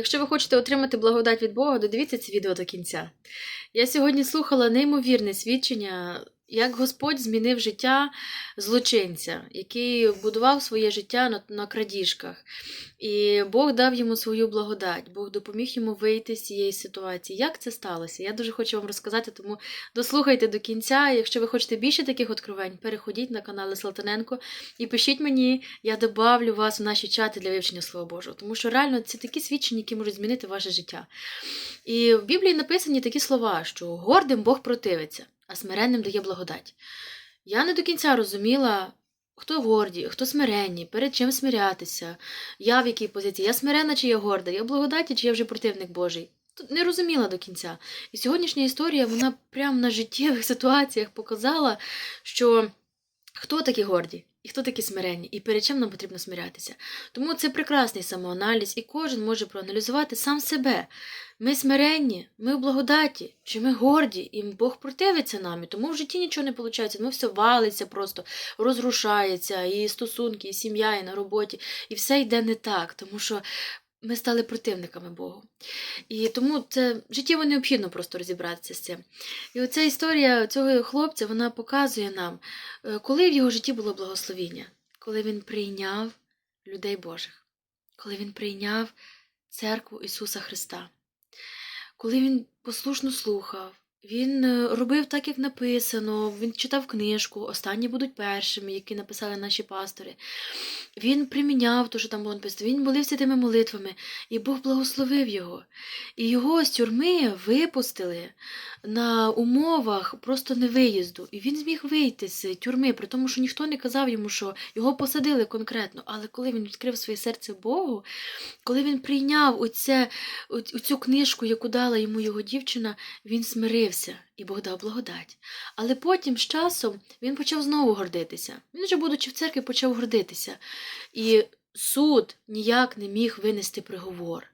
Якщо ви хочете отримати благодать від Бога, додивіться це відео до кінця. Я сьогодні слухала неймовірне свідчення, як Господь змінив життя злочинця, який будував своє життя на, на крадіжках. І Бог дав йому свою благодать, Бог допоміг йому вийти з цієї ситуації. Як це сталося? Я дуже хочу вам розказати, тому дослухайте до кінця. Якщо ви хочете більше таких откровень, переходіть на канали Салтаненко і пишіть мені, я добавлю вас в наші чати для вивчення Слова Божого. Тому що реально це такі свідчення, які можуть змінити ваше життя. І в Біблії написані такі слова, що гордим Бог противиться, а смиренним дає благодать. Я не до кінця розуміла, хто горді, хто смиренні, перед чим смирятися, я в якій позиції, я смирена чи я горда, я благодаті, чи я вже противник Божий. Тут не розуміла до кінця. І сьогоднішня історія, вона прямо на життєвих ситуаціях показала, що хто такі горді, і хто такі смиренні, і перед чим нам потрібно смирятися. Тому це прекрасний самоаналіз, і кожен може проаналізувати сам себе. Ми смиренні, ми в благодаті, чи ми горді, і Бог противиться нам, і тому в житті нічого не виходить. ми все валиться просто, розрушається, і стосунки, і сім'я, і на роботі, і все йде не так, тому що ми стали противниками Богу. І тому це життєво необхідно просто розібратися з цим. І оця історія цього хлопця вона показує нам, е, коли в його житті було благословіння, коли він прийняв людей Божих, коли він прийняв церкву Ісуса Христа, коли він послушно слухав. Він е, робив так, як написано, він читав книжку, останні будуть першими, які написали наші пастори. Він приміняв те, що там було написано, він молився тими молитвами, і Бог благословив його. І його з тюрми випустили на умовах просто невиїзду. І він зміг вийти з тюрми, при тому, що ніхто не казав йому, що його посадили конкретно. Але коли він відкрив своє серце Богу, коли він прийняв оце, оцю книжку, яку дала йому його дівчина, він смирився, і Бог дав благодать. Але потім, з часом, він почав знову гордитися. Він вже, будучи в церкві, почав гордитися. І суд ніяк не міг винести приговор.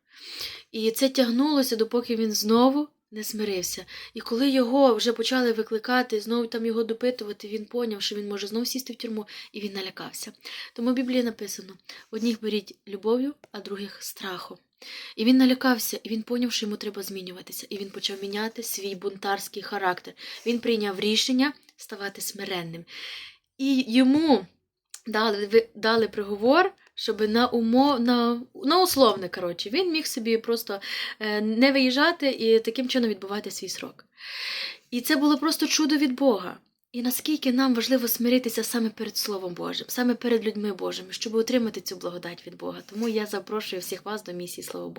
І це тягнулося, допоки він знову не смирився. І коли його вже почали викликати, знову там його допитувати, він поняв, що він може знову сісти в тюрму, і він налякався. Тому в Біблії написано: одних беріть любов'ю, а других страхом. І він налякався, і він поняв, що йому треба змінюватися, і він почав міняти свій бунтарський характер. Він прийняв рішення ставати смиренним. І йому дали, дали приговор, щоб на умов, на, на условне, коротше, він міг собі просто е, не виїжджати і таким чином відбувати свій срок. І це було просто чудо від Бога. І наскільки нам важливо смиритися саме перед Словом Божим, саме перед людьми Божими, щоб отримати цю благодать від Бога. Тому я запрошую всіх вас до місії Слово Боже.